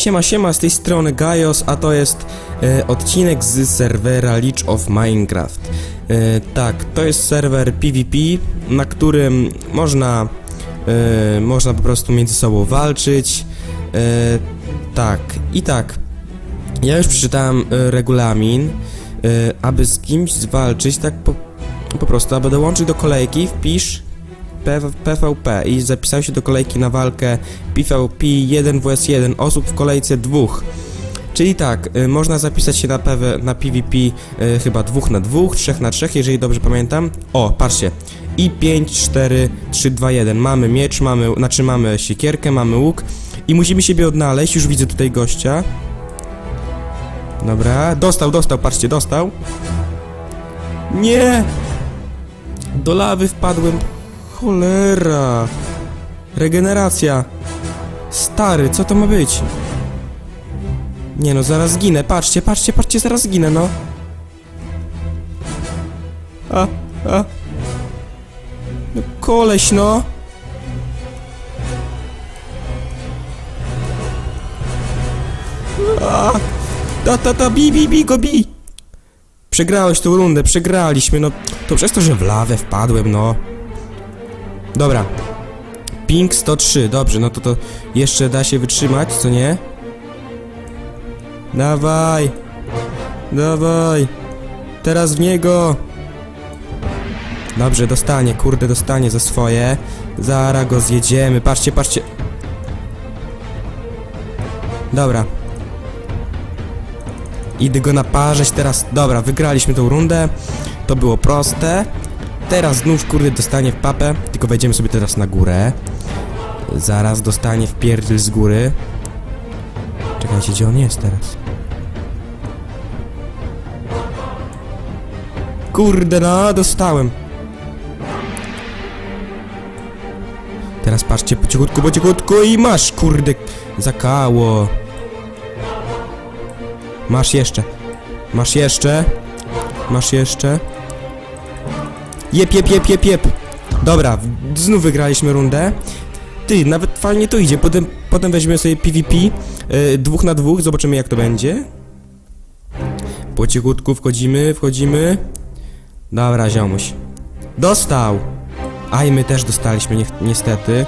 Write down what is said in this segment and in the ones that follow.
Siema, siema, z tej strony Gaios, a to jest e, odcinek z serwera Leech of Minecraft. E, tak, to jest serwer PvP, na którym można, e, można po prostu między sobą walczyć. E, tak, i tak, ja już przeczytałem e, regulamin, e, aby z kimś zwalczyć, tak po, po prostu, aby dołączyć do kolejki, wpisz PvP i zapisał się do kolejki na walkę PvP 1 vs 1 osób w kolejce dwóch. Czyli tak, y, można zapisać się na, PW, na PvP y, chyba 2 na 2, 3 na 3, jeżeli dobrze pamiętam. O, patrzcie. I 5, 4, 3, 2, 1. Mamy miecz, mamy, znaczy mamy siekierkę, mamy łuk i musimy siebie odnaleźć. Już widzę tutaj gościa. Dobra, dostał, dostał, patrzcie, dostał. Nie! Do lawy wpadłem. Cholera. Regeneracja. Stary, co to ma być? Nie no, zaraz zginę. Patrzcie, patrzcie, patrzcie, zaraz zginę, no. A, a. No, koleś, no. A, ta, ta, ta, bi, bi, bi, go, bi. Przegrałeś tą rundę, przegraliśmy, no. To przez to, że w lawę wpadłem, no. Dobra. Ping 103, dobrze, no to to jeszcze da się wytrzymać, co nie? Dawaj! Dawaj! Teraz w niego! Dobrze, dostanie, kurde, dostanie za swoje. Zara go zjedziemy, patrzcie, patrzcie. Dobra. Idę go naparzać teraz. Dobra, wygraliśmy tą rundę. To było proste. Teraz znów kurde dostanie w papę, tylko wejdziemy sobie teraz na górę. Zaraz dostanie w pierdol z góry. Czekajcie, gdzie on jest teraz? Kurde no, dostałem. Teraz patrzcie, po cichutku, po cichutku i masz, kurde, zakało. Masz jeszcze. Masz jeszcze. Masz jeszcze. Jep, jep, jep, jep, jep. Dobra, znów wygraliśmy rundę. Ty, nawet fajnie to idzie. Potem, potem weźmiemy sobie PvP. Yy, dwóch na dwóch, zobaczymy jak to będzie. Po cichutku wchodzimy, wchodzimy. Dobra, ziomuś. Dostał! A i my też dostaliśmy, ni niestety.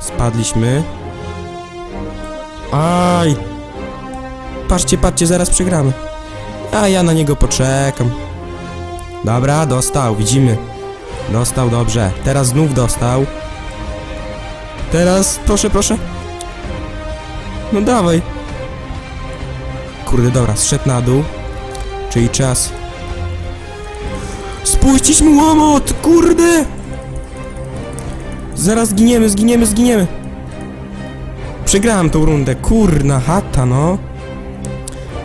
Spadliśmy. Aj! Patrzcie, patrzcie, zaraz przegramy. A ja na niego poczekam. Dobra, dostał, widzimy. Dostał, dobrze. Teraz znów dostał. Teraz, proszę, proszę. No dawaj. Kurde, dobra, zszedł na dół. Czyli czas. Spuścić mu łomot, kurde! Zaraz zginiemy, zginiemy, zginiemy. Przegrałem tą rundę, kurna chata, no.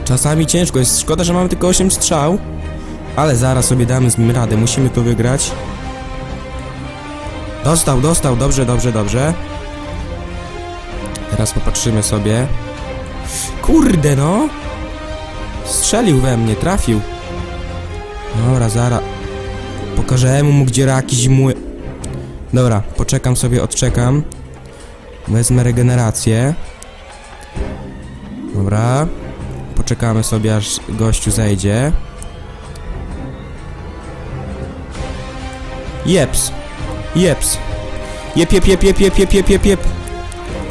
Czasami ciężko jest, szkoda, że mamy tylko 8 strzał. Ale zaraz sobie damy z nim radę, musimy to wygrać. Dostał, dostał, dobrze, dobrze, dobrze. Teraz popatrzymy sobie. Kurde no! Strzelił we mnie, trafił. Dobra, zara. Pokażemy mu, gdzie raki zimły. Dobra, poczekam sobie, odczekam. Wezmę regenerację. Dobra. Poczekamy sobie, aż gościu zejdzie. Jeps. Jeps. Jep, jep, jep, jep, jep, jep, jep, jep, jep.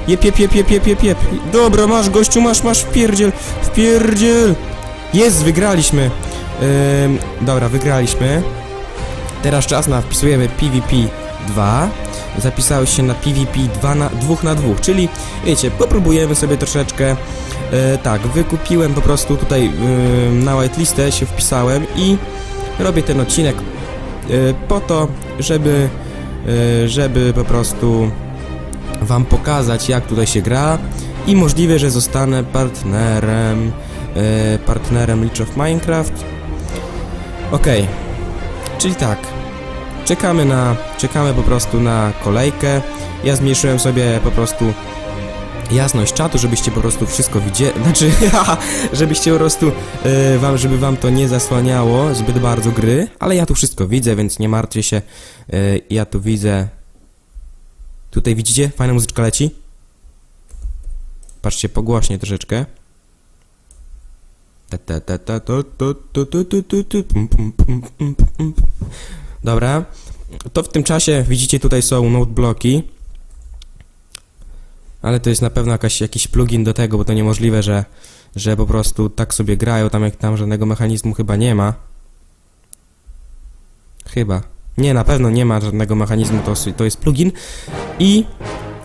Jep, jep, jep, jep, jep, jep, jep. Dobra, masz gościu, masz, masz, wpierdziel, wpierdziel. Jest, wygraliśmy. Dobra, wygraliśmy. Teraz czas na wpisujemy PvP 2. Zapisałeś się na PvP 2 na 2 na 2, czyli wiecie, popróbujemy sobie troszeczkę. E, tak, wykupiłem po prostu tutaj y, na whitelistę się wpisałem i robię ten odcinek po to, żeby, e, żeby po prostu wam pokazać jak tutaj się gra i możliwe, że zostanę partnerem e, partnerem Leech of Minecraft. Okej. Czyli tak. Czekamy na czekamy po prostu na kolejkę. Ja zmniejszyłem sobie po prostu jasność czatu, żebyście po prostu wszystko widzieli, znaczy, żebyście po prostu, e, wam, żeby wam to nie zasłaniało zbyt bardzo gry, ale ja tu wszystko widzę, więc nie martwcie się, e, ja tu widzę, tutaj widzicie, fajna muzyczka leci, Patrzcie, pogłośnie troszeczkę. Dobra. To w tym czasie widzicie tutaj są notebloki. Ale to jest na pewno jakaś, jakiś plugin do tego, bo to niemożliwe, że, że po prostu tak sobie grają, tam jak tam żadnego mechanizmu chyba nie ma. Chyba. Nie, na pewno nie ma żadnego mechanizmu, to, to jest plugin. I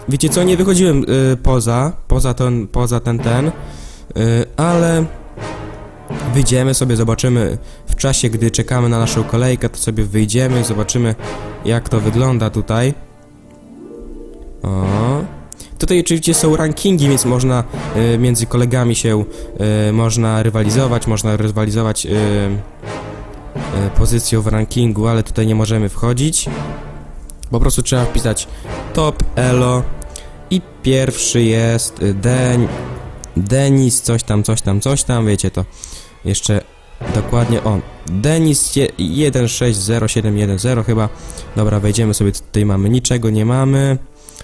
wiecie co, nie wychodziłem y, poza, poza ten, poza ten, ten, y, ale wyjdziemy sobie, zobaczymy w czasie, gdy czekamy na naszą kolejkę, to sobie wyjdziemy i zobaczymy, jak to wygląda tutaj. O. Tutaj oczywiście są rankingi, więc można y, między kolegami się y, można rywalizować, można rywalizować y, y, pozycją w rankingu, ale tutaj nie możemy wchodzić. Po prostu trzeba wpisać top elo i pierwszy jest Den Denis, coś tam, coś tam, coś tam, wiecie to. Jeszcze dokładnie on. Denis je- 160710 chyba. Dobra, wejdziemy sobie tutaj mamy niczego nie mamy.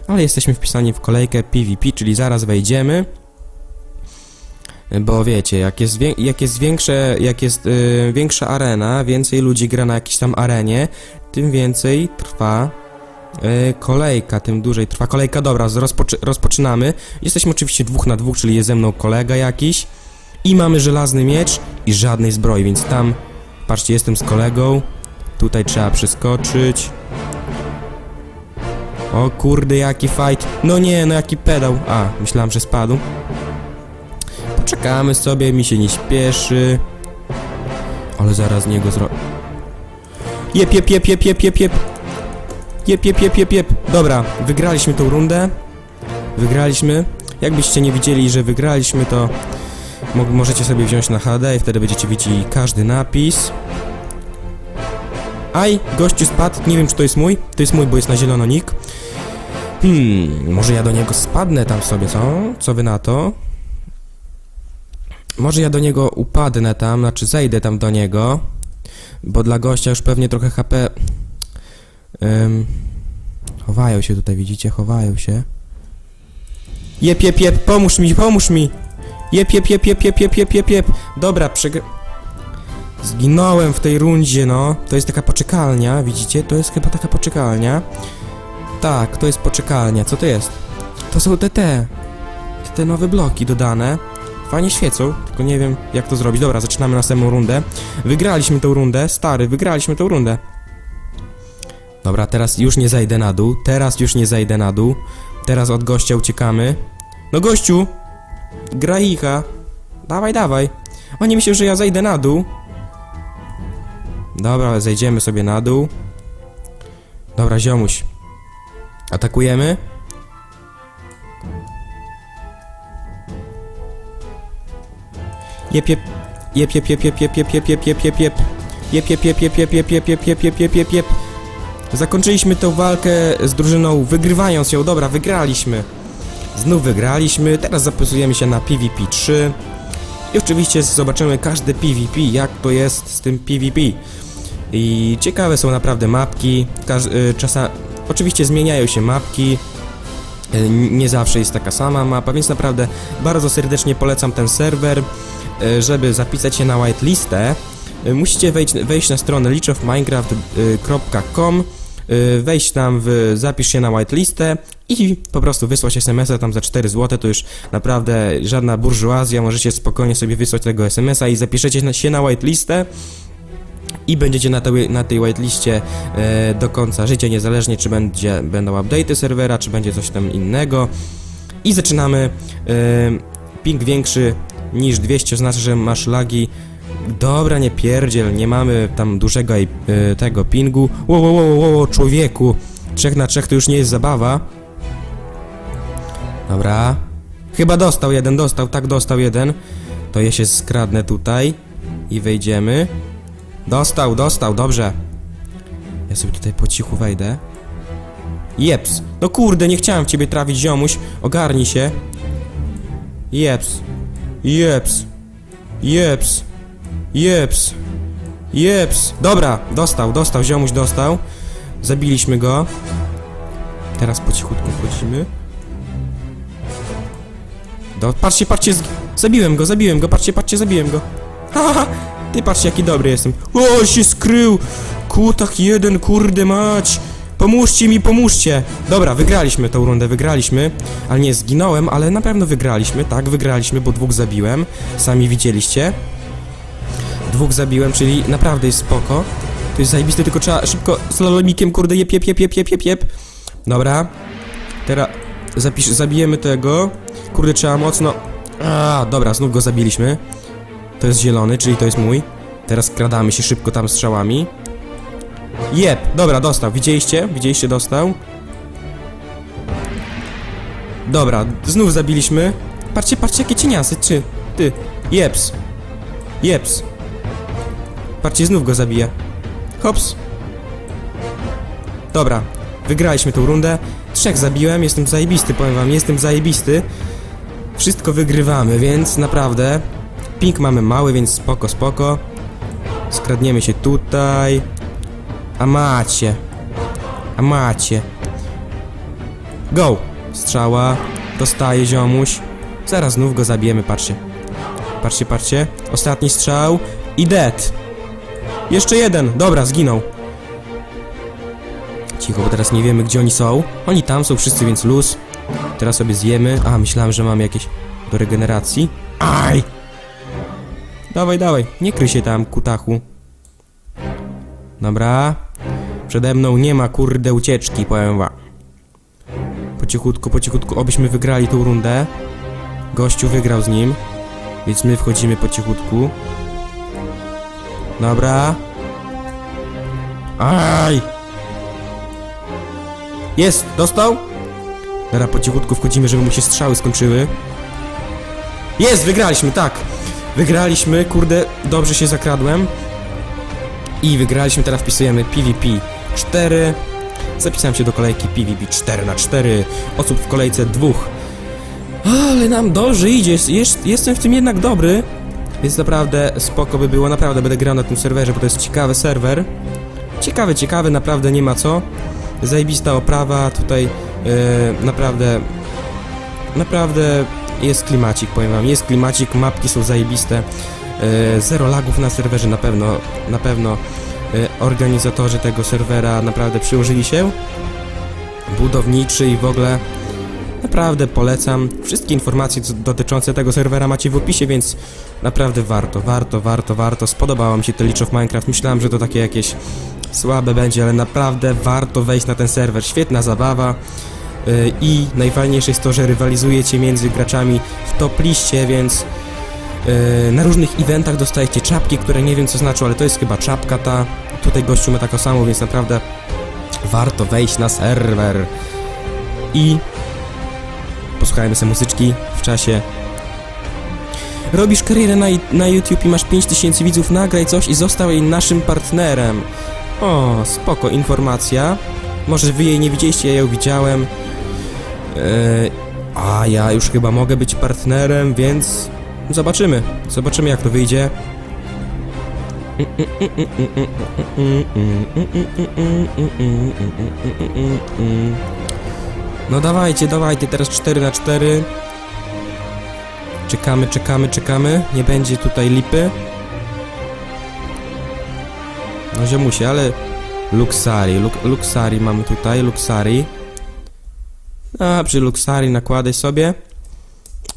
Ale jesteśmy wpisani w kolejkę PvP, czyli zaraz wejdziemy. Bo wiecie, jak jest, jak jest większe, jak jest y, większa arena, więcej ludzi gra na jakiejś tam arenie, tym więcej trwa y, kolejka, tym dłużej trwa kolejka. Dobra, rozpoczy rozpoczynamy. Jesteśmy oczywiście dwóch na dwóch, czyli jest ze mną kolega jakiś. I mamy żelazny miecz i żadnej zbroi, więc tam, patrzcie, jestem z kolegą. Tutaj trzeba przeskoczyć. O kurde, jaki fight. No nie, no jaki pedał. A, myślałem, że spadł. Poczekamy sobie, mi się nie śpieszy. Ale zaraz niego zro... Jep, jep, jep, jep, jep, jep, jep. Jep, jep, jep, jep, jep. Dobra, wygraliśmy tą rundę. Wygraliśmy. Jakbyście nie widzieli, że wygraliśmy, to mo możecie sobie wziąć na HD i wtedy będziecie widzieli każdy napis. Aj, gościu spadł. Nie wiem, czy to jest mój. To jest mój, bo jest na zielono nick. Hmm, może ja do niego spadnę tam sobie, co? Co wy na to? Może ja do niego upadnę tam, znaczy zejdę tam do niego, bo dla gościa już pewnie trochę HP... Ym, chowają się tutaj, widzicie? Chowają się. Jep, jep, jep, pomóż mi, pomóż mi! Jep, jep, jep, jep, jep, jep, jep, jep, jep. Dobra, przegr... Zginąłem w tej rundzie, no. To jest taka poczekalnia, widzicie? To jest chyba taka poczekalnia. Tak, to jest poczekalnia. Co to jest? To są te te. Te nowe bloki dodane. Fajnie świecą, tylko nie wiem jak to zrobić. Dobra, zaczynamy następną rundę. Wygraliśmy tą rundę, stary, wygraliśmy tą rundę. Dobra, teraz już nie zejdę na dół. Teraz już nie zejdę na dół. Teraz od gościa uciekamy. No gościu! Graicha! Dawaj, dawaj! Oni myślą, że ja zejdę na dół. Dobra, zejdziemy sobie na dół. Dobra, ziomuś. Atakujemy? Jep, jep. Jep, jep, jep, jep, jep, jep, jep, jep, jep, jep, jep. Jep, jep, jep, jep, jep, jep, jep, jep, jep, jep, jep, jep, jep. Zakończyliśmy tę walkę z drużyną, wygrywając ją. Dobra, wygraliśmy. Znów wygraliśmy. Teraz zapisujemy się na PvP 3. I oczywiście zobaczymy każde PvP, jak to jest z tym PvP. I ciekawe są naprawdę mapki. Y, czasa, oczywiście zmieniają się mapki. Y, Nie zawsze jest taka sama mapa, więc naprawdę bardzo serdecznie polecam ten serwer. Y, Żeby zapisać się na whitelistę, musicie wejść, wejść na stronę leechofminecraft.com wejść tam w zapisz się na whitelistę i po prostu wysłać SMS-a tam za 4 zł, to już naprawdę żadna burżuazja, możecie spokojnie sobie wysłać tego SMS-a i zapiszecie się na whitelistę i będziecie na tej, na tej whiteliście e, do końca życia, niezależnie czy będzie, będą update'y serwera, czy będzie coś tam innego. I zaczynamy. E, ping większy niż 200 oznacza, że masz lagi. Dobra, nie pierdziel, nie mamy tam dużego e, tego pingu. Wo, wo, wo, wo, wo, człowieku. 3 na 3 to już nie jest zabawa. Dobra. Chyba dostał jeden, dostał, tak dostał jeden. To ja się skradnę tutaj i wejdziemy. Dostał, dostał, dobrze. Ja sobie tutaj po cichu wejdę. Jeps. No kurde, nie chciałem w ciebie trafić, ziomuś. Ogarnij się. Jeps. Jeps. Jeps. Jeps. Jeps. Dobra, dostał, dostał, ziomuś dostał. Zabiliśmy go. Teraz po cichutku wchodzimy. Do, patrzcie, patrzcie, zabiłem go, zabiłem go, patrzcie, patrzcie, zabiłem go. Ha, ha, ha. Ty patrzcie, jaki dobry jestem. O, się skrył! Kutak jeden, kurde mać! Pomóżcie mi, pomóżcie! Dobra, wygraliśmy tą rundę, wygraliśmy. Ale nie, zginąłem, ale na pewno wygraliśmy, tak, wygraliśmy, bo dwóch zabiłem. Sami widzieliście. Dwóch zabiłem, czyli naprawdę jest spoko. To jest zajebiste, tylko trzeba szybko slalomikiem, kurde, jep, jep, jep, jep, jep, jep, jep. Dobra. Teraz zapisz, zabijemy tego. Kurde, trzeba mocno... A, dobra, znów go zabiliśmy. To jest zielony, czyli to jest mój. Teraz skradamy się szybko tam strzałami. Jep, dobra, dostał. Widzieliście? Widzieliście, dostał. Dobra, znów zabiliśmy. Patrzcie, patrzcie, jakie cieniasy, czy... Ty, jeps. Jeps. Patrzcie, znów go zabiję. Hops. Dobra, wygraliśmy tą rundę. Trzech zabiłem, jestem zajebisty, powiem wam, jestem zajebisty. Wszystko wygrywamy, więc naprawdę... Ping mamy mały, więc spoko, spoko. Skradniemy się tutaj. A macie. A macie. Go! Strzała. Dostaje ziomuś. Zaraz znów go zabijemy, patrzcie. Patrzcie, patrzcie. Ostatni strzał. I dead. Jeszcze jeden. Dobra, zginął. Cicho, bo teraz nie wiemy, gdzie oni są. Oni tam są wszyscy, więc luz. Teraz sobie zjemy. A, myślałem, że mam jakieś do regeneracji. Aj! Dawaj, dawaj. Nie kryj się tam, kutachu. Dobra. Przede mną nie ma kurde ucieczki, powiem wam. Po cichutku, po cichutku, obyśmy wygrali tą rundę. Gościu wygrał z nim. Więc my wchodzimy po cichutku. Dobra. Aj! Jest! Dostał? Dobra, po cichutku wchodzimy, żeby mu się strzały skończyły. Jest! Wygraliśmy, tak! Wygraliśmy, kurde, dobrze się zakradłem. I wygraliśmy, teraz wpisujemy PvP 4. Zapisałem się do kolejki PvP 4 na 4 Osób w kolejce dwóch. Ale nam dobrze idzie, jest, jest, jestem w tym jednak dobry. Więc naprawdę spoko by było, naprawdę będę grał na tym serwerze, bo to jest ciekawy serwer. Ciekawy, ciekawy, naprawdę nie ma co. Zajebista oprawa, tutaj e, naprawdę, naprawdę jest klimacik, powiem wam, jest klimacik, mapki są zajebiste. E, zero lagów na serwerze na pewno, na pewno e, organizatorzy tego serwera naprawdę przyłożyli się. Budowniczy i w ogóle naprawdę polecam. Wszystkie informacje dotyczące tego serwera macie w opisie, więc naprawdę warto, warto, warto, warto. Spodobało mi się to Leech of Minecraft. Myślałem, że to takie jakieś słabe będzie, ale naprawdę warto wejść na ten serwer. Świetna zabawa. Yy, I najfajniejsze jest to, że rywalizujecie między graczami w top liście, więc yy, na różnych eventach dostajecie czapki, które nie wiem co znaczą, ale to jest chyba czapka ta. Tutaj gościu ma taką samą, więc naprawdę warto wejść na serwer. I posłuchajmy sobie muzyczki w czasie. Robisz karierę na, na YouTube i masz 5000 widzów, nagraj coś i został naszym partnerem. O, spoko informacja. Może wy jej nie widzieliście, ja ją widziałem. Yy, a ja już chyba mogę być partnerem, więc zobaczymy. Zobaczymy jak to wyjdzie. No dawajcie, dawajcie, teraz 4 na 4 Czekamy, czekamy, czekamy. Nie będzie tutaj lipy. No ziomusie, ale... Luxari, Luk Luxari mamy tutaj, Luxari. A, przy Luxari nakładaj sobie.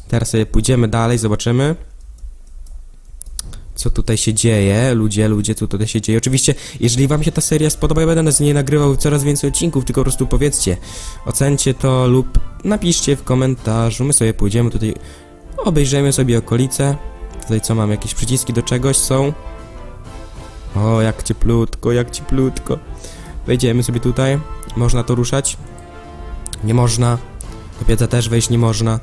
Teraz sobie pójdziemy dalej, zobaczymy. Co tutaj się dzieje, ludzie, ludzie, co tutaj się dzieje. Oczywiście, jeżeli wam się ta seria spodoba, ja będę z niej nagrywał coraz więcej odcinków, tylko po prostu powiedzcie, ocencie to lub napiszcie w komentarzu. My sobie pójdziemy tutaj, obejrzymy sobie okolice. Tutaj co mam, jakieś przyciski do czegoś są. O, jak cieplutko, jak cieplutko. Wejdziemy sobie tutaj. Można to ruszać? Nie można. Do też wejść nie można.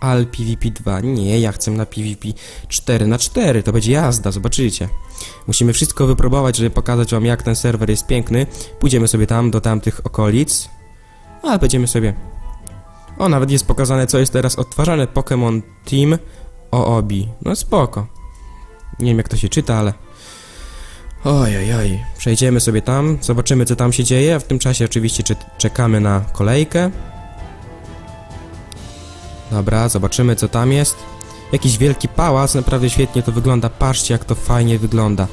Al PvP 2. Nie, ja chcę na PvP 4 na 4 To będzie jazda, zobaczycie. Musimy wszystko wypróbować, żeby pokazać wam jak ten serwer jest piękny. Pójdziemy sobie tam, do tamtych okolic. Ale będziemy sobie... O, nawet jest pokazane, co jest teraz odtwarzane. Pokémon Team Oobi. No spoko. Nie wiem, jak to się czyta, ale... Oj, oj, oj. Przejdziemy sobie tam, zobaczymy, co tam się dzieje. a W tym czasie oczywiście cze- czekamy na kolejkę. Dobra, zobaczymy co tam jest. Jakiś wielki pałac, naprawdę świetnie to wygląda. Patrzcie jak to fajnie wygląda.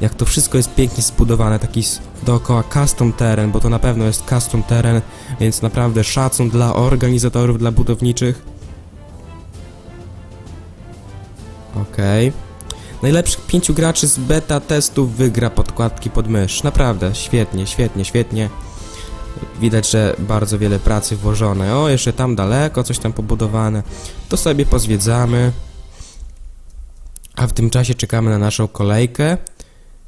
Jak to wszystko jest pięknie zbudowane, taki dookoła custom teren, bo to na pewno jest custom teren, więc naprawdę szacun dla organizatorów, dla budowniczych. Okej. Najlepszych pięciu graczy z beta testów wygra podkładki pod mysz. Naprawdę, świetnie, świetnie, świetnie. Widać, że bardzo wiele pracy włożone. O, jeszcze tam daleko coś tam pobudowane. To sobie pozwiedzamy. A w tym czasie czekamy na naszą kolejkę.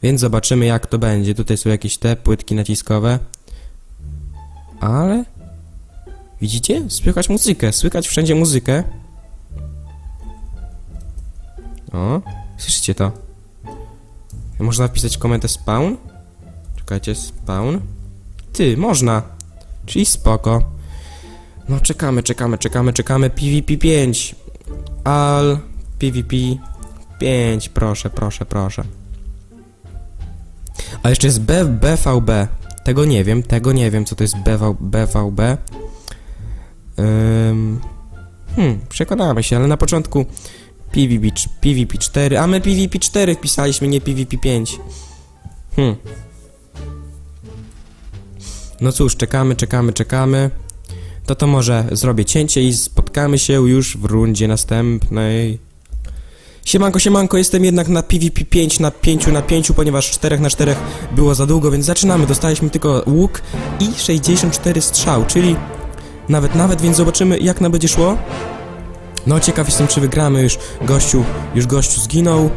Więc zobaczymy jak to będzie. Tutaj są jakieś te płytki naciskowe. Ale... Widzicie? Słychać muzykę. Słychać wszędzie muzykę. O, słyszycie to? Można wpisać komentę spawn? Czekajcie, spawn? Ty, można. Czyli spoko. No czekamy, czekamy, czekamy, czekamy. PvP 5. Al PvP 5. Proszę, proszę, proszę. A jeszcze jest B, BVB. Tego nie wiem, tego nie wiem, co to jest BV, BVB. Ym, hmm, przekonamy się, ale na początku PvP, PvP 4, a my PvP 4 wpisaliśmy, nie PvP 5. Hmm. No cóż, czekamy, czekamy, czekamy. To to może zrobię cięcie i spotkamy się już w rundzie następnej. Siemanko, siemanko, jestem jednak na PvP 5 na 5 na 5, ponieważ 4 na 4 było za długo, więc zaczynamy. Dostaliśmy tylko łuk i 64 strzał, czyli nawet, nawet, więc zobaczymy jak nam będzie szło. No ciekaw jestem, czy wygramy już. Gościu, już gościu zginął.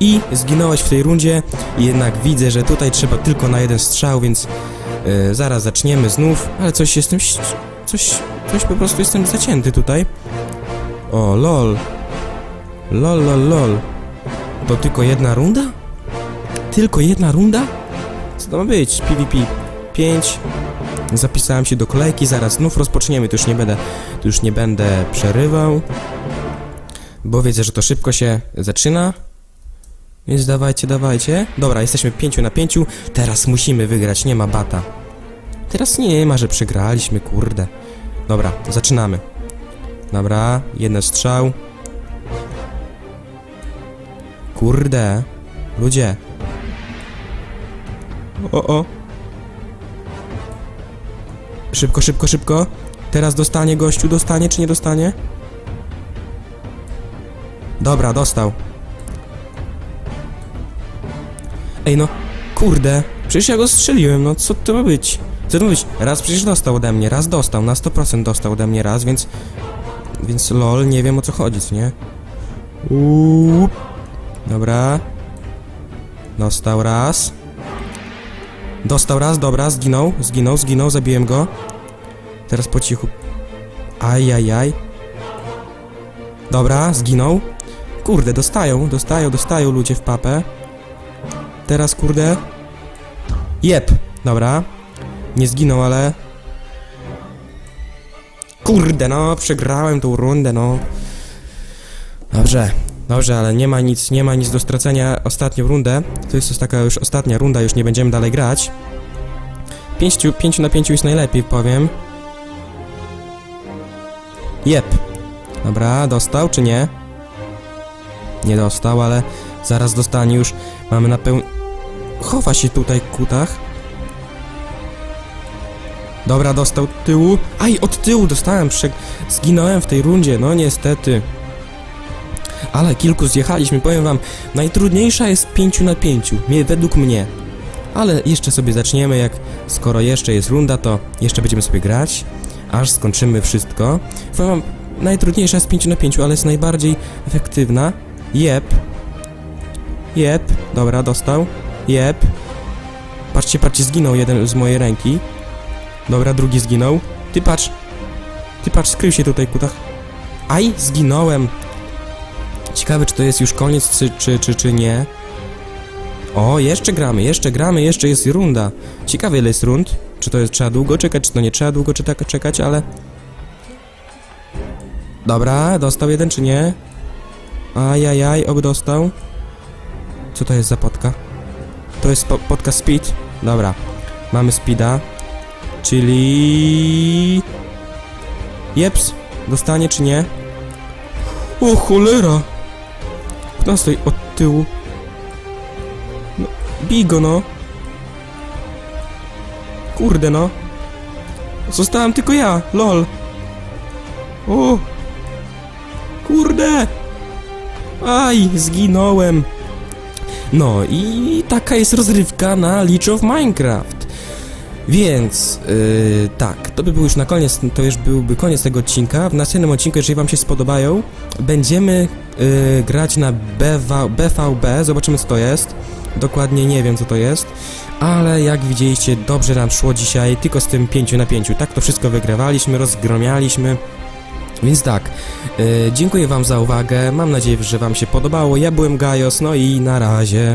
I zginąłeś w tej rundzie. Jednak widzę, że tutaj trzeba tylko na jeden strzał, więc e, zaraz zaczniemy znów. Ale coś jestem... Coś... Coś po prostu jestem zacięty tutaj. O, lol. Lol, lol, lol. To tylko jedna runda? Tylko jedna runda? Co to ma być? PvP 5. Zapisałem się do kolejki, zaraz znów rozpoczniemy, to już nie będę, to już nie będę przerywał, bo wiedzę, że to szybko się zaczyna, więc dawajcie, dawajcie. Dobra, jesteśmy 5 na 5, teraz musimy wygrać, nie ma bata. Teraz nie ma, że przegraliśmy, kurde. Dobra, zaczynamy. Dobra, jeden strzał. Kurde, ludzie. O, o. Szybko, szybko, szybko. Teraz dostanie gościu, dostanie czy nie dostanie? Dobra, dostał. Ej no, kurde, przecież ja go strzeliłem, no co to ma być? Co to ma być? Raz przecież dostał ode mnie, raz dostał, na 100% dostał ode mnie raz, więc... Więc lol, nie wiem o co chodzi, co nie? Uuu. Dobra. Dostał raz. Dostał raz, dobra, zginął, zginął, zginął, zabiłem go. Teraz po cichu. Ajajaj. Dobra, zginął. Kurde, dostają, dostają, dostają ludzie w papę. Teraz, kurde. Jep, dobra. Nie zginął, ale... Kurde, no, przegrałem tą rundę, no. Dobrze, dobrze, ale nie ma nic, nie ma nic do stracenia ostatnią rundę. To jest taka już ostatnia runda, już nie będziemy dalej grać. 5 pięciu na 5 jest najlepiej, powiem. Jep. Dobra, dostał czy nie? Nie dostał, ale zaraz dostanie już. Mamy na pełni... Chowa się tutaj kutach. Dobra, dostał tyłu. Aj, od tyłu dostałem, prze... Zginąłem w tej rundzie, no niestety. Ale kilku zjechaliśmy, powiem wam, najtrudniejsza jest 5 na 5, mnie, według mnie. Ale jeszcze sobie zaczniemy, jak skoro jeszcze jest runda, to jeszcze będziemy sobie grać, aż skończymy wszystko. Powiem wam, najtrudniejsza jest 5 na 5, ale jest najbardziej efektywna. Jep. Jep. Dobra, dostał. Jep. Patrzcie, patrzcie, zginął jeden z mojej ręki. Dobra, drugi zginął. Ty patrz. Ty patrz, skrył się tutaj, kutach. Aj, zginąłem. Ciekawe, czy to jest już koniec, czy, czy, czy, czy nie. O, jeszcze gramy, jeszcze gramy, jeszcze jest runda. Ciekawe, ile jest rund. Czy to jest, trzeba długo czekać, czy to nie trzeba długo czy tak czekać, ale... Dobra, dostał jeden, czy nie? Ajajaj, oby dostał. Co to jest za podka? To jest po podka speed? Dobra, mamy speeda. Czyli... Jeps, Dostanie czy nie? O cholera! Kto stoi od tyłu? No, bij go no! Kurde no! Zostałem tylko ja, lol! O! Kurde! Aj, zginąłem! No i taka jest rozrywka na Leech of Minecraft. Więc yy, tak, to by był już na koniec, to już byłby koniec tego odcinka. W następnym odcinku, jeżeli wam się spodobają, będziemy yy, grać na BV, BVB, zobaczymy co to jest. Dokładnie nie wiem co to jest, ale jak widzieliście, dobrze nam szło dzisiaj, tylko z tym 5 na 5. Tak to wszystko wygrywaliśmy, rozgromialiśmy. Więc tak, yy, dziękuję wam za uwagę, mam nadzieję, że wam się podobało. Ja byłem Gajos, no i na razie.